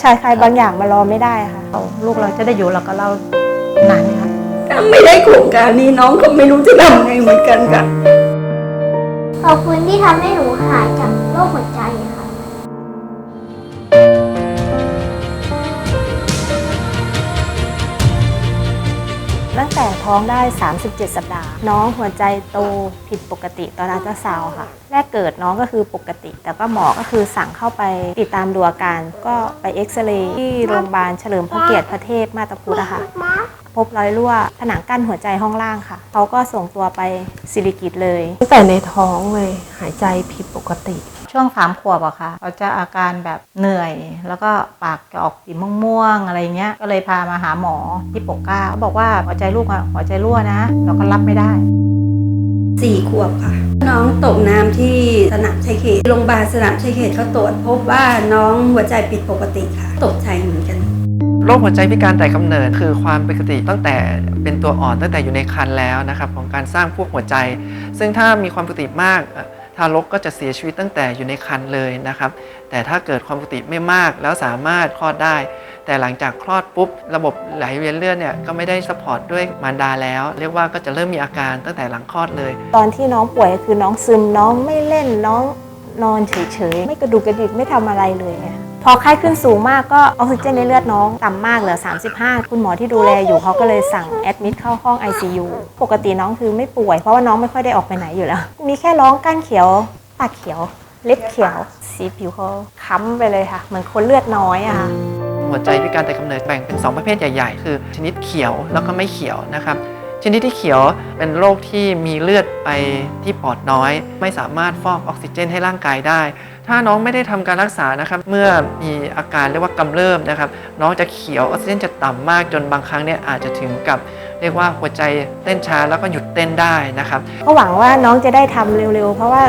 ชายใครบางอย่างมารอไม่ได้ค่ะลูกเราจะได้อยู่เราก็เล่านานค่ะถ้าไม่ได้โครงการนี้น้องก็ไม่รู้จะทำไงเหมือนกันค่ะ ขอบคุณที่ทำให้หนูหายจากโรคหัวใจ ตั้งแต่ท้องได้ 37 สัปดาห์ น้องหัวใจโตผิดปกติตอนอัลตราซาวค่ะ แรกเกิดน้องก็คือปกติ แต่ก็หมอก็คือสั่งเข้าไปติดตามดูอาการ ก็ไปเอ็กซเรย์ที่โรงพยาบาลเฉลิมพระเกียรติพระเทพมาตาพุทธค่ะ พบรอยรั่วผนังกั้นหัวใจห้องล่างค่ะเขาก็ส่งตัวไปสิริกิตเลย ตั้งแต่ในท้องเลย หายใจผิดปกติ ช่วงสามขวบอะค่ะเขาจะอาการแบบเหนื่อย แล้วก็ปากจะออกสีม่วงๆอะไรเงี้ย ก็เลยพามาหาหมอที่ปกเกล้าเขาบอกว่าหัวใจลูกอะหัวใจรั่วนะ เราก็รับไม่ได้สี่ขวบค่ะ น้องตกน้ำที่สนามชัยเขตโรงพยาบาลสนามชัยเขตเขาตรวจพบว่าน้องหัวใจผิดปกติค่ะ ตกใจเหมือนกัน โรคหัวใจพิการแต่กำเนิดคือความปกติตั้งแต่เป็นตัวอ่อนตั้งแต่อยู่ในครรภ์แล้วนะครับของการสร้างพวกหัวใจ ซึ่งถ้ามีความปกติมากทารกก็จะเสียชีวิตตั้งแต่อยู่ในครรภ์เลยนะครับ แต่ถ้าเกิดความปกติไม่มากแล้วสามารถคลอดได้ แต่หลังจากคลอดปุ๊บ ระบบไหลเวียนเลือดเนี่ยก็ไม่ได้สปอร์ตด้วยมารดาแล้ว เรียกว่าก็จะเริ่มมีอาการตั้งแต่หลังคลอดเลย ตอนที่น้องป่วยคือน้องซึมน้องไม่เล่นน้องนอนเฉยๆไม่กระดุกกระดิกไม่ทำอะไรเลยไง พอไข้ขึ้นสูงมากก็ออกซิเจนในเลือดน้องต่ำมากเหลือ 35 คุณหมอที่ดูแลอยู่เขาก็เลยสั่งแอดมิดเข้าห้อง ICU ปกติน้องคือไม่ป่วยเพราะว่าน้องไม่ค่อยได้ออกไปไหนอยู่แล้ว มีแค่ร้องก้านเขียว ปากเขียว เล็บเขียว สีผิวเขาค้ำไปเลยค่ะ เหมือนคนเลือดน้อยอะค่ะหัวใจพิการแต่กำเนิดแบ่งเป็น 2 ประเภทใหญ่ ๆ คือ ชนิดเขียวแล้วก็ไม่เขียวนะครับชนิดที่เขียวเป็นโรคที่มีเลือดไปที่ปอดน้อย ไม่สามารถฟอกออกซิเจนให้ร่างกายได้ ถ้าน้องไม่ได้ทำการรักษานะครับเมื่อมีอาการเรียกว่ากำเริบนะครับน้องจะเขียวออกซิเจนจะต่ำมากจนบางครั้งเนี่ยอาจจะถึงกับเรียกว่าหัวใจเต้นช้าแล้วก็หยุดเต้นได้นะครับก็หวังว่าน้องจะได้ทำเร็วๆ เพราะว่า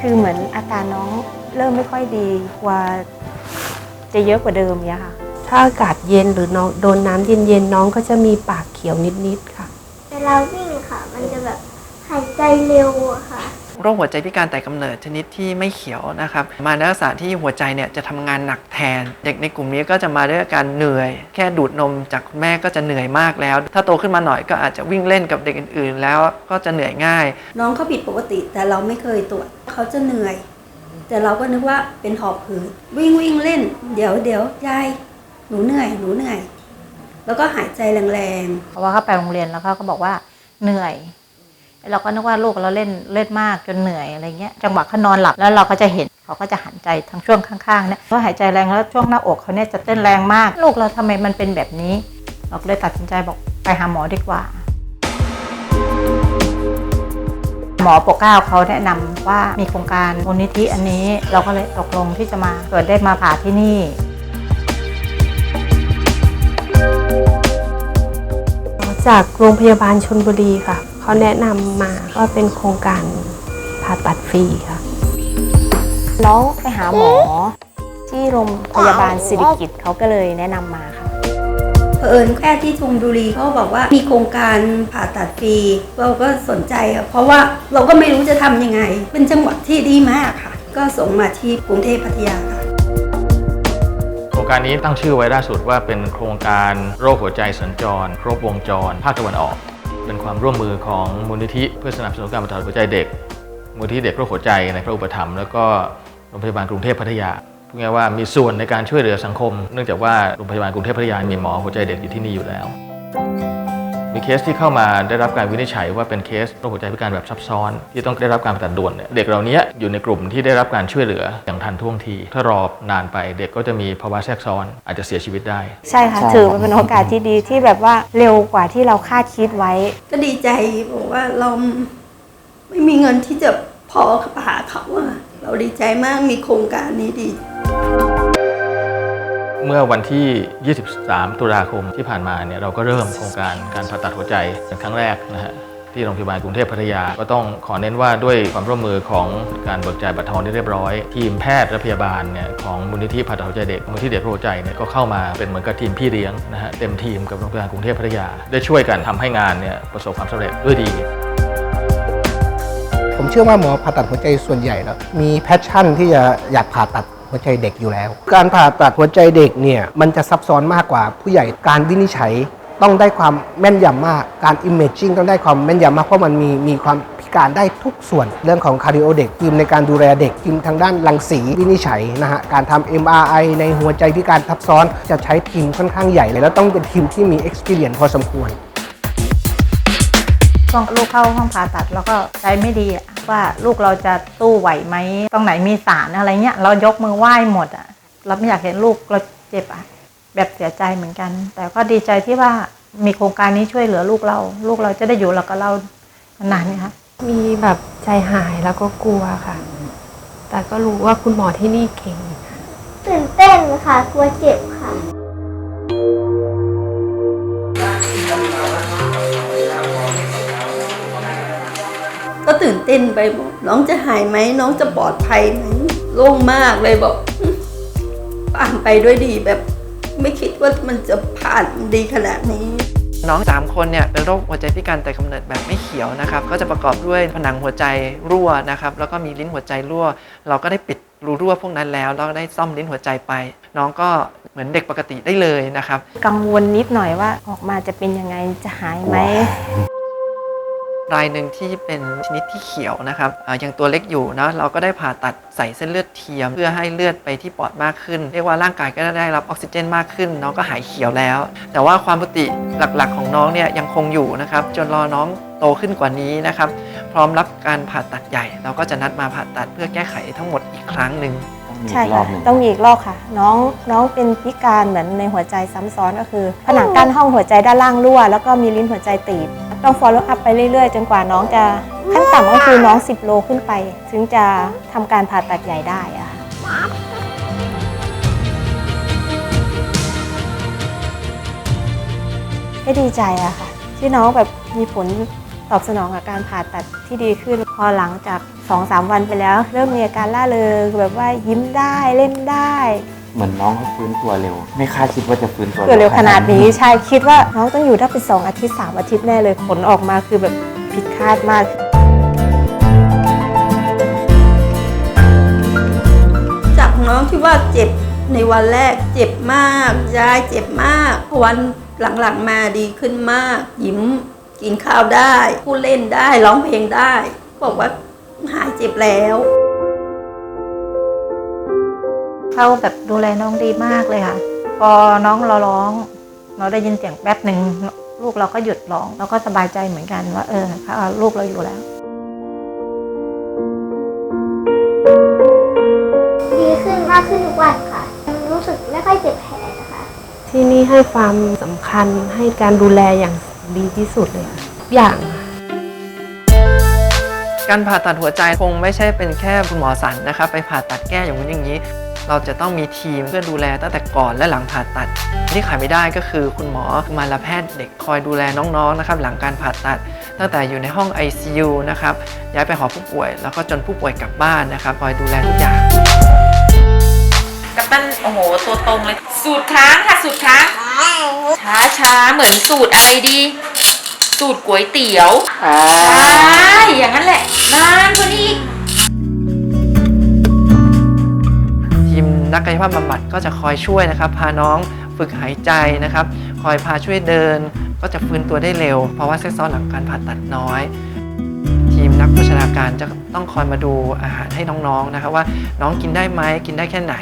คือเหมือนอาการน้องเริ่มไม่ค่อยดีกว่าจะเยอะกว่าเดิมเนี่ยค่ะ ถ้าอากาศเย็นหรือน้องโดนน้ำเย็นๆน้องก็จะมีปากเขียวนิดๆค่ะ เวลาวิ่งค่ะ มันจะแบบหายใจเร็วอะค่ะ โรคหัวใจพิการแต่กำเนิดชนิดที่ไม่เขียวนะครับ มาในลักษณะที่หัวใจเนี่ยจะทำงานหนักแทน เด็กในกลุ่มนี้ก็จะมาด้วยอาการเหนื่อย แค่ดูดนมจากคุณแม่ก็จะเหนื่อยมากแล้ว ถ้าโตขึ้นมาหน่อยก็อาจจะวิ่งเล่นกับเด็กอื่น ๆ แล้วก็จะเหนื่อยง่าย น้องเขาผิดปกติแต่เราไม่เคยตรวจเขาจะเหนื่อย แต่เราก็นึกว่าเป็นหอบหืดวิ่งวิ่งเล่น เดี๋ยวเดี๋ยวยายหนูเหนื่อยหนูเหนื่อย แล้วก็หายใจแรงเพราะว่าเขาไปโรงเรียนแล้วเขาก็บอกว่าเหนื่อย เราก็นึกว่าลูกเราเล่นเล่นมากจนเหนื่อยอะไรเงี้ยจังหวะเขานอนหลับแล้วเราก็จะเห็นเขาก็จะหันใจทางช่วงข้างๆเนี่ยเขาหายใจแรงแล้วช่วงหน้าอกเขาเนี่ยจะเต้นแรงมาก ลูกเราทำไมมันเป็นแบบนี้ เราก็เลยตัดสินใจบอกไปหาหมอดีกว่า หมอปกเก้าเขาแนะนำว่ามีโครงการมูลนิธิอันนี้เราก็เลยตกลงที่จะมาเกิดได้มาผ่าที่นี่จากโรงพยาบาลชนบุรีค่ะ เขาแนะนำมาก็เป็นโครงการผ่าตัดฟรีค่ะน้องไปหาหมอที่โรงพยาบาลสิริกิตเขาก็เลยแนะนำมาค่ะๆเผอิญแค่ที่ชลบุรีเขาบอกว่ามีโครงการผ่าตัดฟรีเราก็สนใจค่ะเพราะว่าเราก็ไม่รู้จะทำยังไง เป็นจังหวัดที่ดีมากค่ะ ก็ส่งมาที่กรุงเทพพัทยาค่ะโครงการนี้ตั้งชื่อไว้ล่าสุดว่าเป็นโครงการโรคหัวใจสัญจร ครบวงจร ภาคตะวันออก เป็นความร่วมมือของมูลนิธิเพื่อสนับสนุนการบรรเทาหัวใจเด็ก มูลนิธิเด็กโรคหัวใจในพระอุปถัมภ์แล้วก็โรงพยาบาลกรุงเทพพัทยาพูดง่ายว่ามีส่วนในการช่วยเหลือสังคม เนื่องจากว่าโรงพยาบาลกรุงเทพพัทยามีหมอหัวใจเด็กอยู่ที่นี่อยู่แล้ว มีเคสที่เข้ามาได้รับการวินิจฉัยว่าเป็นเคสโรคหัวใจพิการแบบซับซ้อน ที่ต้องได้รับการผ่าตัดด่วนเนี่ยเด็กเหล่านี้อยู่ในกลุ่มที่ได้รับการช่วยเหลืออย่างทันท่วงที ถ้ารอนานไปเด็กก็จะมีภาวะแทรกซ้อน อาจจะเสียชีวิตได้ ใช่ค่ะ ถือว่าเป็นโอกาสที่ดีที่แบบว่าเร็วกว่าที่เราคาดคิดไว้ ก็ดีใจบอกว่าเราไม่มีเงินที่จะพอผ่าเขาอะเราดีใจมากมีโครงการนี้ดี เมื่อวันที่ 23 ตุลาคมที่ผ่านมาเนี่ยเราก็เริ่มโครงการการผ่าตัดหัวใจเป็นครั้งแรกนะฮะที่โรงพยาบาลกรุงเทพพัทยา ก็ต้องขอเน้นว่าด้วยความร่วมมือของการเบิกจ่ายบัตรทองที่เรียบร้อย ทีมแพทย์และพยาบาลเนี่ยของมูลนิธิผ่าตัดหัวใจเด็กมูลนิธิเด็กโรคหัวใจเนี่ยก็เข้ามาเป็นเหมือนกับทีมพี่เลี้ยงนะฮะเต็มทีมกับโรงพยาบาลกรุงเทพพัทยา ได้ช่วยกันทำให้งานเนี่ยประสบความสำเร็จด้วยดีผมเชื่อว่าหมอผ่าตัดหัวใจส่วนใหญ่แล้วมีแพชชั่นที่จะอยากผ่าตัด หัวใจเด็กอยู่แล้ว การผ่าตัดหัวใจเด็กเนี่ยมันจะซับซ้อนมากกว่าผู้ใหญ่การวินิจฉัยต้องได้ความแม่นยำมาก การ imaging ต้องได้ความแม่นยำมาก เพราะมันมีมีความพิการได้ทุกส่วน เรื่องของ cardio เด็กทีมในการดูแลเด็กทีมทางด้านรังสีวินิจฉัยนะฮะ การทำ MRI ในหัวใจพิการทับซ้อนจะใช้ทีมค่อนข้างใหญ่เลยแล้วต้องเป็นทีมที่มี experience พอสมควร ช่วงลูกเข้าห้องผ่าตัดแล้วก็ใจไม่ดีอะ ว่าลูกเราจะตู้ไหวไหมตรงไหนมีสารอะไรเงี้ยเรายกมือไหว้หมดอะเราไม่อยากเห็นลูกเราเจ็บอะแบบเสียใจเหมือนกัน แต่ก็ดีใจที่ว่ามีโครงการนี้ช่วยเหลือลูกเรา ลูกเราจะได้อยู่แล้วกับเรานานๆนี่คะมีแบบใจหายแล้วก็กลัวค่ะ แต่ก็รู้ว่าคุณหมอที่นี่เก่งตื่นเต้นค่ะ กลัวเจ็บค่ะ ก็ตื่นเต้นไปหมดน้องจะหายไหมน้องจะปลอดภัยไหมโล่งมากเลยบอกผ่านไปด้วยดีแบบ ไม่คิดว่ามันจะผ่านดีขนาดนี้น้อง 3 คนเนี่ยเป็นโรคหัวใจพิการแต่กำเนิดแบบไม่เขียวนะครับ ก็จะประกอบด้วยผนังหัวใจรั่วนะครับ แล้วก็มีลิ้นหัวใจรั่ว เราก็ได้ปิดรูรั่วพวกนั้นแล้วแล้วก็ได้ซ่อมลิ้นหัวใจไป น้องก็เหมือนเด็กปกติได้เลยนะครับ กังวลนิดหน่อยว่าออกมาจะเป็นยังไงจะหายไหม รายหนึ่งที่เป็นชนิดที่เขียวนะครับอ่ายังตัวเล็กอยู่นะเราก็ได้ผ่าตัดใส่เส้นเลือดเทียม เพื่อให้เลือดไปที่ปอดมากขึ้น เรียกว่าร่างกายก็ได้รับออกซิเจนมากขึ้น น้องก็หายเขียวแล้ว แต่ว่าความปกติหลักๆ ของน้องเนี่ยยังคงอยู่นะครับจนรอน้องโตขึ้นกว่านี้นะครับ พร้อมรับการผ่าตัดใหญ่ เราก็จะนัดมาผ่าตัดเพื่อแก้ไขทั้งหมดอีกครั้งหนึ่งใช่ค่ะต้องมีอีกรอบค่ะ น้องน้องเป็นพิการเหมือนในหัวใจซ้ำซ้อนก็คือ ผนังกั้นห้องหัวใจด้านล่างรั่ว แล้วก็มีลิ้นหัวใจตีบ ต้อง follow up ไปเรื่อยๆ จนกว่าน้องจะขั้นต่ำก็คือน้อง 10 โลขึ้นไป ถึงจะทำการผ่าตัดใหญ่ได้อะค่ะก็ดีใจอะค่ะ ที่น้องแบบมีผลตอบสนองกับการผ่าตัดที่ดีขึ้น พอหลังจาก 2-3 วันไปแล้ว เริ่มมีอาการล่าเริงแบบว่ายิ้มได้เล่นได้ เหมือนน้องเขาฟื้นตัวเร็ว ไม่คาดคิดว่าจะฟื้นตัวเกิดเร็วขนาดนี้ใช่คิดว่าน้องต้องอยู่ได้เป็นสองอาทิตย์สามอาทิตย์แน่เลยผลออกมาคือแบบผิดคาดมากจากน้องที่ว่าเจ็บในวันแรกเจ็บมากยายเจ็บมากวันหลังๆมาดีขึ้นมาก ยิ้มกินข้าวได้ พูดเล่นได้ร้องเพลงได้ บอกว่าหายเจ็บแล้ว เขาแบบดูแลน้องดีมากเลยค่ะ พอน้องเราร้อง เราได้ยินเสียงแป๊บหนึ่งลูกเราก็หยุดร้องเราก็สบายใจเหมือนกันว่า เออเขาเอาลูกเราอยู่แล้วดีขึ้นมากขึ้นทุกวันค่ะ รู้สึกไม่ค่อยเจ็บแผลนะคะ ที่นี่ให้ความสำคัญให้การดูแลอย่างดีที่สุดเลยค่ะทุกอย่างค่ะการผ่าตัดหัวใจคงไม่ใช่เป็นแค่คุณหมอสันนะครับไปผ่าตัดแก้อย่างนู้นอย่างนี้ เราจะต้องมีทีมเพื่อดูแลตั้งแต่ก่อนและหลังผ่าตัด ที่ขาดไม่ได้ก็คือคุณหมอกุมารแพทย์เด็กคอยดูแลน้องๆนะครับหลังการผ่าตัด ตั้งแต่อยู่ในห้อง ICU นะครับย้ายไปหอผู้ป่วย แล้วก็จนผู้ป่วยกลับบ้านนะครับคอยดูแลทุกอย่างกัปตันโอ้โหตัวตรงเลย สูตรค้างค่ะสูตรค้างช้าช้าๆเหมือนสูตรอะไรดี สูตรก๋วยเตี๋ยวใช่อย่างนั้นแหละนานกว่านี้ นักกายภาพบำบัดก็จะคอยช่วยนะครับ พาน้องฝึกหายใจนะครับ คอยพาช่วยเดิน ก็จะฟื้นตัวได้เร็ว เพราะว่าเซ็กซ้อนหลังการผ่าตัดน้อย ทีมนักโภชนาการจะต้องคอยมาดูอาหารให้น้องๆนะครับว่าน้องกินได้ไหมกินได้แค่ไหน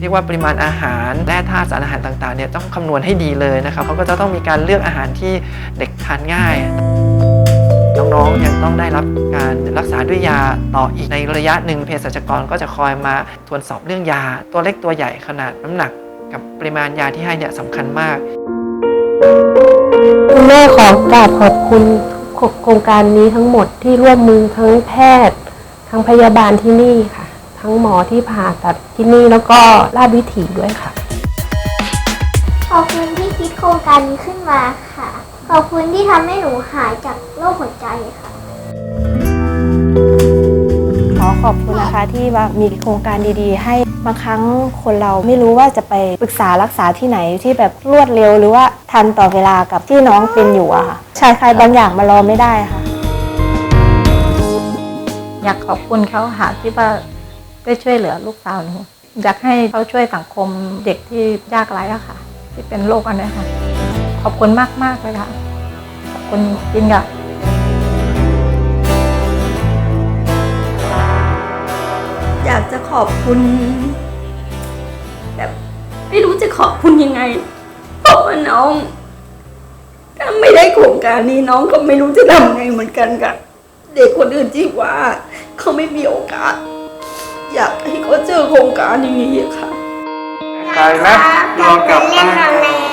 เรียกว่าปริมาณอาหารแร่ธาตุสารอาหารต่างๆเนี่ยต้องคำนวณให้ดีเลยนะครับเขาก็จะต้องมีการเลือกอาหารที่เด็กทานง่าย น้องๆยังต้องได้รับการรักษาด้วยยาต่ออีกในระยะหนึ่งเภสัชกรก็จะคอยมาทวนสอบเรื่องยา ตัวเล็กตัวใหญ่ขนาดน้ำหนัก กับปริมาณยาที่ให้เนี่ยสำคัญมากคุณแม่ขอกราบขอบคุณทุกโครงการนี้ทั้งหมดที่ร่วมมือทั้งแพทย์ ทั้งพยาบาลที่นี่ค่ะ ทั้งหมอที่ผ่าตัดที่นี่แล้วก็ราชวิถีด้วยค่ะ ขอบคุณที่คิดโครงการนี้ขึ้นมาค่ะ ขอบคุณที่ทำให้หนูหายจากโรคหัวใจค่ะ ขอขอบคุณนะคะที่ว่ามีโครงการดีๆ ให้บางครั้งคนเราไม่รู้ว่าจะไปปรึกษารักษาที่ไหนที่แบบรวดเร็วหรือว่าทันต่อเวลากับที่น้องเป็นอยู่อะค่ะชายใครบางอย่างมารอไม่ได้ค่ะ อยากขอบคุณเขาหาที่ว่าได้ช่วยเหลือลูกสาวหนูอยากให้เขาช่วยสังคมเด็กที่ยากไร้อะค่ะ ที่เป็นโรคอันเนี้ยค่ะ ขอบคุณมากมากๆเลยค่ะ ขอบคุณจริงๆค่ะอยากจะขอบคุณแบบไม่รู้จะขอบคุณยังไง เพราะว่าน้องถ้าไม่ได้โครงการนี้น้องก็ไม่รู้จะทำไงเหมือนกันกับเด็กคนอื่นที่ว่า เขาไม่มีโอกาส อยากให้เขาเจอโครงการนี้ค่ะไกลไหมลองกลับมา